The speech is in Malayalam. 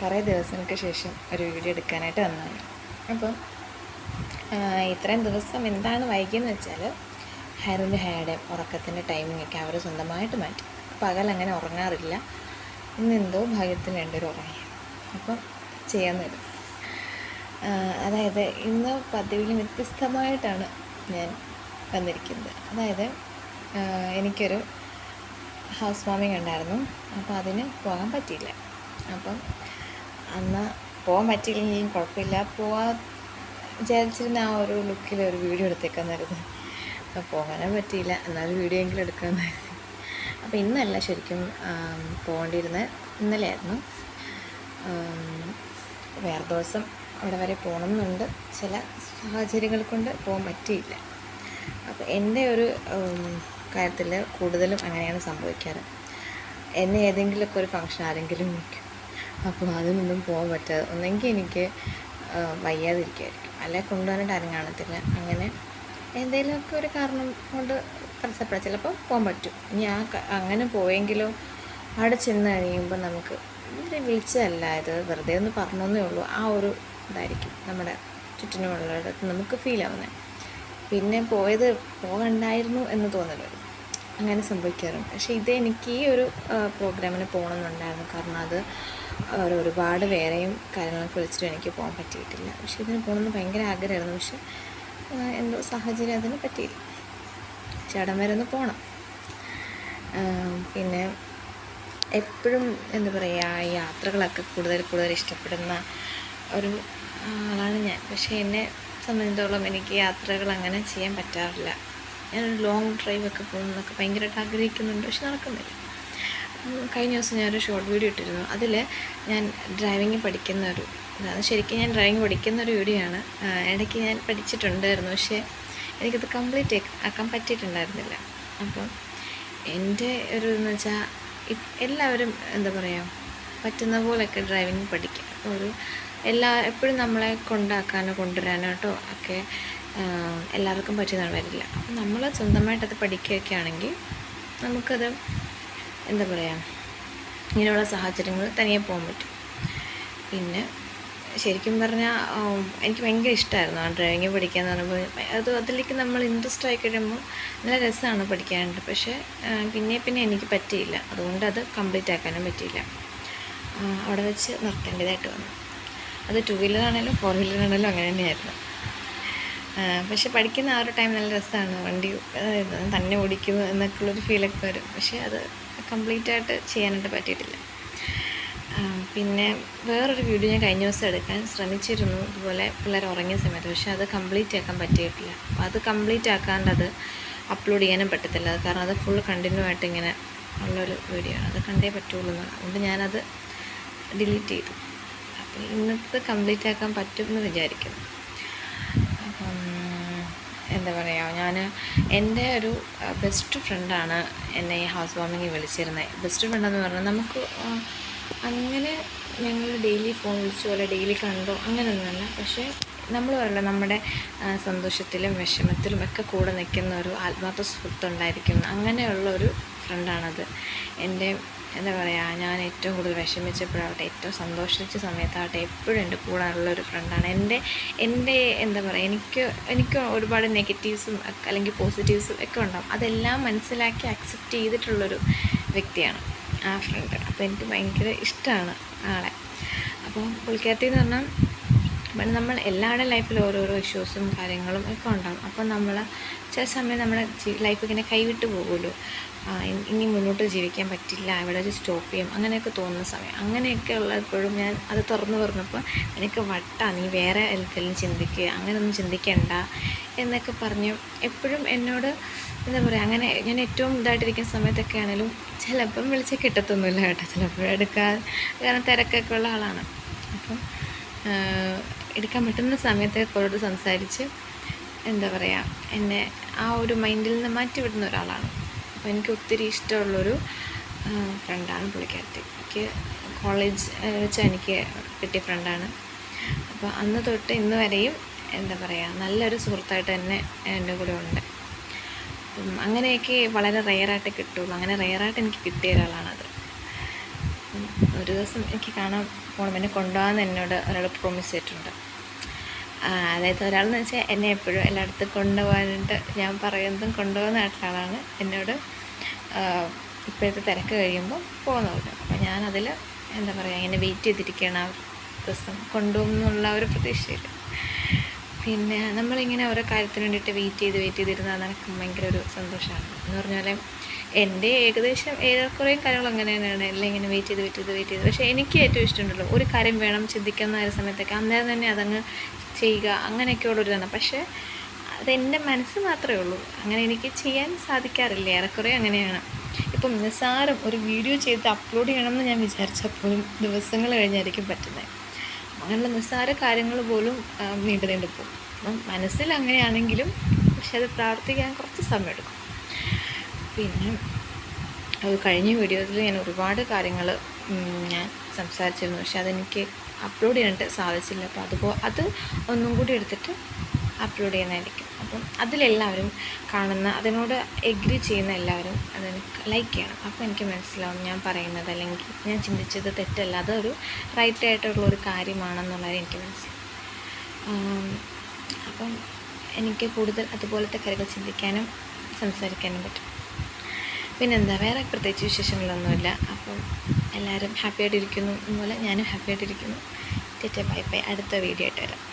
കുറേ ദിവസങ്ങൾക്ക് ശേഷം ഒരു വീഡിയോ എടുക്കാനായിട്ട് വന്നതാണ്. അപ്പം ഇത്രയും ദിവസം എന്താണ് വൈകിയെന്ന് വെച്ചാൽ ഹൈറിന്റെ ഹയുടെ ഉറക്കത്തിന്റെ ടൈമിംഗ് ഒക്കെ അവർ സ്വന്തമായിട്ട് മാറ്റി. പകൽ അങ്ങനെ ഉറങ്ങാറില്ല. ഇന്ന് എന്തോ ഭാഗ്യത്തിന് രണ്ടുപേരും ഉറങ്ങി. അപ്പം ചെയ്യാൻ അതായത് ഇന്ന് പതിവിലും വ്യത്യസ്തമായിട്ടാണ് ഞാൻ വന്നിരിക്കുന്നത്. അതായത് എനിക്കൊരു ഹൗസ് വാമിങ് ഉണ്ടായിരുന്നു. അപ്പോൾ അതിന് പോകാൻ പറ്റിയില്ല. അപ്പം അന്ന് പോകാൻ പറ്റിയില്ലെങ്കിലും കുഴപ്പമില്ല. പോവാ വിചാരിച്ചിരുന്ന ആ ഒരു ലുക്കിൽ ഒരു വീഡിയോ എടുത്തേക്കാന്നായിരുന്നു. അപ്പോൾ പോകാനും പറ്റിയില്ല. എന്നാലും വീഡിയോ എങ്കിലും എടുക്കാമെന്നായിരുന്നു അപ്പോൾ ഇന്നല്ല ശരിക്കും പോകേണ്ടിയിരുന്നത് ഇന്നലെയായിരുന്നു. വേറെ ദിവസം അവിടെ വരെ പോകണം എന്നുണ്ട് ചില സാഹചര്യങ്ങൾ കൊണ്ട് പോകാൻ പറ്റിയില്ല. അപ്പോൾ എന്റെ ഒരു കാര്യത്തിൽ കൂടുതലും അങ്ങനെയാണ് സംഭവിക്കാറ്. എന്നെ ഏതെങ്കിലുമൊക്കെ ഒരു ഫംഗ്ഷൻ ആരെങ്കിലും വിളിക്കും. അപ്പോൾ അതിനൊന്നും പോകാൻ പറ്റാതെ ഒന്നെങ്കിൽ എനിക്ക് വയ്യാതിരിക്കുമായിരിക്കും അല്ലെ കൊണ്ടുപോകാനായിട്ട് ആരും കാണത്തില്ല. അങ്ങനെ എന്തെങ്കിലുമൊക്കെ ഒരു കാരണം കൊണ്ട് തടസ്സപ്പെടാം. ചിലപ്പോൾ പോകാൻ പറ്റും. ഇനി ആ അങ്ങനെ പോയെങ്കിലോ അവിടെ ചെന്ന് കഴിയുമ്പോൾ നമുക്ക് ഇവരെ വിളിച്ചതല്ല. ഇത് വെറുതെ ഒന്ന് പറഞ്ഞേ ഉള്ളൂ. ആ ഒരു ഇതായിരിക്കും നമ്മുടെ ചുറ്റിനുമുള്ളവരുടെ നമുക്ക് ഫീൽ ആവുന്നത്. പിന്നെ പോയത് പോകണ്ടായിരുന്നു എന്ന് തോന്നൽ വരും അങ്ങനെ സംഭവിക്കാറുണ്ട്. പക്ഷേ ഇത് എനിക്ക് ഈ ഒരു പ്രോഗ്രാമിന് പോകണമെന്നുണ്ടായിരുന്നു. കാരണം അത് ഒരുപാട് വേറെയും കാര്യങ്ങളൊക്കെ വിളിച്ചിട്ട് എനിക്ക് പോകാൻ പറ്റിയിട്ടില്ല. പക്ഷേ ഇതിന് പോകണമെന്ന് ഭയങ്കര ആഗ്രഹമായിരുന്നു. പക്ഷെ എന്തോ സാഹചര്യം അതിന് പറ്റിയില്ല. പക്ഷെ വരെ ഒന്ന് പോകണം പിന്നെ എപ്പോഴും എന്താ പറയുക യാത്രകളൊക്കെ കൂടുതൽ കൂടുതൽ ഇഷ്ടപ്പെടുന്ന ഒരു ആളാണ് ഞാൻ. പക്ഷേ എന്നെ സംബന്ധിച്ചിടത്തോളം എനിക്ക് യാത്രകൾ അങ്ങനെ ചെയ്യാൻ പറ്റാറില്ല. ഞാനൊരു ലോങ് ഡ്രൈവ് ഒക്കെ പോകുന്നതൊക്കെ ഭയങ്കരമായിട്ട് ആഗ്രഹിക്കുന്നുണ്ട്. പക്ഷെ നടക്കുന്നില്ല. കഴിഞ്ഞ ദിവസം ഞാനൊരു ഷോർട്ട് വീഡിയോ ഇട്ടിരുന്നു. അതിൽ ഞാൻ ഡ്രൈവിംഗ് പഠിക്കുന്ന ഒരു ഇതാണ് ശരിക്കും ഞാൻ ഡ്രൈവിങ് പഠിക്കുന്ന ഒരു വീഡിയോ ആണ്. ഇടയ്ക്ക് ഞാൻ പഠിച്ചിട്ടുണ്ടായിരുന്നു. പക്ഷേ എനിക്കത് കംപ്ലീറ്റ് ആക്കാൻ പറ്റിയിട്ടുണ്ടായിരുന്നില്ല. അപ്പം എന്റെ ഒരു എന്ന് വെച്ചാൽ എല്ലാവരും എന്താ പറയുക പറ്റുന്ന പോലെയൊക്കെ ഡ്രൈവിങ് പഠിക്കുക അപ്പോൾ ഒരു എല്ലാ എപ്പോഴും നമ്മളെ കൊണ്ടാക്കാനോ കൊണ്ടുവരാനോ കേട്ടോ ഒക്കെ എല്ലാവർക്കും പറ്റിയതാണ് വരില്ല. അപ്പം നമ്മൾ സ്വന്തമായിട്ടത് പഠിക്കുകയൊക്കെ ആണെങ്കിൽ നമുക്കത് എന്താ പറയുക ഇങ്ങനെയുള്ള സാഹചര്യങ്ങൾ തനിയെ പോകാൻ പറ്റും. പിന്നെ ശരിക്കും പറഞ്ഞാൽ എനിക്ക് ഭയങ്കര ഇഷ്ടമായിരുന്നു ആ ഡ്രൈവിങ് പഠിക്കുക എന്ന് പറയുമ്പോൾ അത് അതിലേക്ക് നമ്മൾ ഇൻട്രസ്റ്റ് ആയി കഴിയുമ്പോൾ നല്ല രസമാണ് പഠിക്കാനായിട്ട്. പക്ഷേ പിന്നെ പിന്നെ എനിക്ക് പറ്റിയില്ല. അതുകൊണ്ട് അത് കംപ്ലീറ്റ് ആക്കാനും പറ്റിയില്ല. അവിടെ വെച്ച് നിർത്തേണ്ടതായിട്ട് വന്നു. അത് ടു വീലറാണേലും ഫോർ വീലറാണേലും അങ്ങനെ തന്നെയായിരുന്നു. പക്ഷെ പഠിക്കുന്ന ആ ഒരു ടൈം നല്ല രസമാണ് വണ്ടി തന്നെ ഓടിക്കുന്നു എന്നൊക്കെയുള്ളൊരു ഫീലൊക്കെ വരും. പക്ഷെ അത് കംപ്ലീറ്റ് ആയിട്ട് ചെയ്യാനായിട്ട് പറ്റിയിട്ടില്ല. പിന്നെ വേറൊരു വീഡിയോ ഞാൻ കഴിഞ്ഞ ദിവസം എടുക്കാൻ ശ്രമിച്ചിരുന്നു. ഇതുപോലെ പിള്ളേർ ഉറങ്ങിയ സമയത്ത്. പക്ഷെ അത് കംപ്ലീറ്റ് ആക്കാൻ പറ്റിയിട്ടില്ല. അപ്പോൾ അത് കംപ്ലീറ്റ് ആക്കാണ്ട് അത് അപ്ലോഡ് ചെയ്യാനും പറ്റത്തില്ല. കാരണം അത് ഫുൾ കണ്ടിന്യൂ ആയിട്ട് ഇങ്ങനെ ഉള്ളൊരു വീഡിയോ ആണ്. അത് കണ്ടേ പറ്റുള്ളൂ എന്നാണ് അതുകൊണ്ട് ഞാനത് ഡിലീറ്റ് ചെയ്തു. അപ്പോൾ ഇന്നത്തെ കംപ്ലീറ്റ് ആക്കാൻ പറ്റുമെന്ന് വിചാരിക്കുന്നു. എന്താ പറയുക ഞാൻ എന്റെ ഒരു ബെസ്റ്റ് ഫ്രണ്ടാണ് എന്നെ ഈ ഹൗസ് വാമിങ്ങിൽ വിളിച്ചിരുന്നത് ബെസ്റ്റ് ഫ്രണ്ടെന്ന് പറഞ്ഞാൽ നമുക്ക് അങ്ങനെ ഞങ്ങൾ ഡെയിലി ഫോൺ വിളിച്ചു പോലെ ഡെയിലി കണ്ടോ അങ്ങനെയൊന്നുമല്ല പക്ഷേ നമ്മൾ പറയല്ലോ നമ്മുടെ സന്തോഷത്തിലും വിഷമത്തിലും ഒക്കെ കൂടെ നിൽക്കുന്ന ഒരു ആത്മാർത്ഥ സുഹൃത്തുണ്ടായിരിക്കും. അങ്ങനെയുള്ള ഒരു ഫ്രണ്ടാണത് എന്റെ എന്താ പറയുക ഞാൻ ഏറ്റവും കൂടുതൽ വിഷമിച്ചപ്പോഴാവട്ടെ ഏറ്റവും സന്തോഷിച്ച സമയത്താവട്ടെ എപ്പോഴും എന്റെ കൂടാനുള്ള ഒരു ഫ്രണ്ടാണ് എന്റെ എന്റെ എന്താ പറയുക എനിക്ക് എനിക്ക് ഒരുപാട് നെഗറ്റീവ്സും അല്ലെങ്കിൽ പോസിറ്റീവ്സും ഒക്കെ ഉണ്ടാവും. അതെല്ലാം മനസ്സിലാക്കി അക്സെപ്റ്റ് ചെയ്തിട്ടുള്ളൊരു വ്യക്തിയാണ് ആ ഫ്രണ്ട് അപ്പോൾ എനിക്ക് ഭയങ്കര ഇഷ്ടമാണ് ആളെ. അപ്പോൾ പുള്ളിക്കാരത്തി എന്ന് പറഞ്ഞാൽ പിന്നെ നമ്മൾ എല്ലാവരുടെ ലൈഫിൽ ഓരോരോ ഇഷ്യൂസും കാര്യങ്ങളും ഒക്കെ ഉണ്ടാകും. അപ്പോൾ നമ്മൾ ചില സമയം നമ്മുടെ ലൈഫ് ഇങ്ങനെ കൈവിട്ട് പോകുമല്ലോ. ഇനി മുന്നോട്ട് ജീവിക്കാൻ പറ്റില്ല ഇവിടെ ഒരു സ്റ്റോപ്പ് ചെയ്യും അങ്ങനെയൊക്കെ തോന്നുന്ന സമയം. അങ്ങനെയൊക്കെ ഉള്ളപ്പോഴും ഞാൻ അത് തുറന്നു പറഞ്ഞപ്പോൾ എനിക്ക് വട്ടാ നീ വേറെ എന്തെങ്കിലും ചിന്തിക്കുക അങ്ങനെയൊന്നും ചിന്തിക്കണ്ട എന്നൊക്കെ പറഞ്ഞു എപ്പോഴും എന്നോട് എന്താ പറയുക അങ്ങനെ ഞാൻ ഏറ്റവും ഇതായിട്ടിരിക്കുന്ന സമയത്തൊക്കെ ആണെങ്കിലും ചിലപ്പം വിളിച്ചാൽ കിട്ടത്തൊന്നുമില്ല കേട്ടോ. ചിലപ്പോൾ കാരണം തിരക്കൊക്കെ ഉള്ള ആളാണ്. അപ്പം എടുക്കാൻ പറ്റുന്ന സമയത്ത് അവരോട് സംസാരിച്ച് എന്താ പറയുക എന്നെ ആ ഒരു മൈൻഡിൽ നിന്ന് മാറ്റി വിടുന്ന ഒരാളാണ്. അപ്പോൾ എനിക്ക് ഒത്തിരി ഇഷ്ടമുള്ളൊരു ഫ്രണ്ടാണ് പുള്ളിക്കാരത്തി. എനിക്ക് കോളേജ് വെച്ച് എനിക്ക് കിട്ടിയ ഫ്രണ്ടാണ് അപ്പോൾ അന്ന് തൊട്ട് ഇന്ന് വരെയും എന്താ പറയുക നല്ലൊരു സുഹൃത്തായിട്ട് തന്നെ എന്റെ കൂടെ ഉണ്ട്. അപ്പം അങ്ങനെയൊക്കെ വളരെ റെയറായിട്ട് കിട്ടുള്ളൂ. അങ്ങനെ റെയറായിട്ട് എനിക്ക് കിട്ടിയ ഒരാളാണത്. ഒരു ദിവസം എനിക്ക് കാണാൻ പോകണം എന്നെ കൊണ്ടുപോകാമെന്ന് എന്നോട് ഒരാൾ പ്രോമിസ് ചെയ്തിട്ടുണ്ട്. അതായത് ഒരാളെന്ന് വെച്ചാൽ എന്നെ എപ്പോഴും എല്ലായിടത്തും കൊണ്ടുപോകാനായിട്ട് ഞാൻ പറയുന്നതും ആളാണ്. എന്നോട് ഇപ്പോഴത്തെ തിരക്ക് കഴിയുമ്പോൾ പോകുന്നവർ അപ്പോൾ ഞാനതിൽ എന്താ പറയുക ഇങ്ങനെ വെയിറ്റ് ചെയ്തിരിക്കുകയാണ് ആ ദിവസം. കൊണ്ടുപോകും എന്നുള്ള ഒരു പ്രതീക്ഷയിൽ പിന്നെ നമ്മളിങ്ങനെ ഓരോ കാര്യത്തിന് വേണ്ടിയിട്ട് വെയിറ്റ് ചെയ്ത് വെയിറ്റ് ചെയ്തിരുന്നാൽ നടക്കും ഭയങ്കര ഒരു സന്തോഷമാണ്. എന്ന് പറഞ്ഞാൽ എന്റെ ഏകദേശം ഏറെക്കുറേ കാര്യങ്ങൾ അങ്ങനെ തന്നെയാണ് എല്ലാം ഇങ്ങനെ വെയിറ്റ് ചെയ്ത് വെയിറ്റ് ചെയ്ത് വെയിറ്റ് ചെയ്ത്. പക്ഷേ എനിക്ക് ഏറ്റവും ഇഷ്ടമുണ്ടല്ലോ ഒരു കാര്യം വേണം ചിന്തിക്കുന്ന ഒരു സമയത്തൊക്കെ. അന്നേരം തന്നെ അതങ്ങ് ചെയ്യുക അങ്ങനെയൊക്കെയുള്ളൊരിതാണ്. പക്ഷേ അതെന്റെ മനസ്സ് മാത്രമേ ഉള്ളൂ. അങ്ങനെ എനിക്ക് ചെയ്യാൻ സാധിക്കാറില്ല. ഏറെക്കുറെ അങ്ങനെയാണ്. ഇപ്പം നിസ്സാരം ഒരു വീഡിയോ ചെയ്ത് അപ്ലോഡ് ചെയ്യണമെന്ന് ഞാൻ വിചാരിച്ചപ്പോഴും ദിവസങ്ങൾ കഴിഞ്ഞായിരിക്കും പറ്റുന്നത്. അങ്ങനെയുള്ള നിസ്സാര കാര്യങ്ങൾ പോലും നീണ്ടു നീണ്ടു പോകും. അപ്പം മനസ്സിൽ അങ്ങനെയാണെങ്കിലും പക്ഷെ അത് പ്രാവർത്തിക്കാൻ കുറച്ച് സമയമെടുക്കും. പിന്നെ അത് കഴിഞ്ഞ വീഡിയോയിൽ ഞാൻ ഒരുപാട് കാര്യങ്ങൾ ഞാൻ സംസാരിച്ചിരുന്നു. പക്ഷെ അതെനിക്ക് അപ്ലോഡ് ചെയ്യാനായിട്ട് സാധിച്ചില്ല. അപ്പോൾ അതുപോ അത് ഒന്നും കൂടി എടുത്തിട്ട് അപ്ലോഡ് ചെയ്യുന്നതായിരിക്കും. അപ്പം അതിലെല്ലാവരും കാണുന്ന അതിനോട് എഗ്രി ചെയ്യുന്ന എല്ലാവരും അതിന് ലൈക്ക് ചെയ്യണം. അപ്പോൾ എനിക്ക് മനസ്സിലാവും ഞാൻ പറയുന്നത് അല്ലെങ്കിൽ ഞാൻ ചിന്തിച്ചത് തെറ്റല്ല. അതൊരു റൈറ്റ് ആയിട്ടുള്ള ഒരു കാര്യമാണെന്നുള്ളത് എനിക്ക് മനസ്സിലാവും. അപ്പം എനിക്ക് കൂടുതൽ അതുപോലത്തെ കാര്യങ്ങൾ ചിന്തിക്കാനും സംസാരിക്കാനും പറ്റും. പിന്നെന്താ വേറെ പ്രത്യേകിച്ച് വിശേഷങ്ങളൊന്നുമില്ല. അപ്പം എല്ലാവരും ഹാപ്പി ആയിട്ടിരിക്കുന്നു. അതുപോലെ ഞാനും ഹാപ്പി ആയിട്ടിരിക്കുന്നു. ചേച്ചാ ബൈ ബൈ അടുത്ത വീഡിയോ ആയിട്ട് വരാം.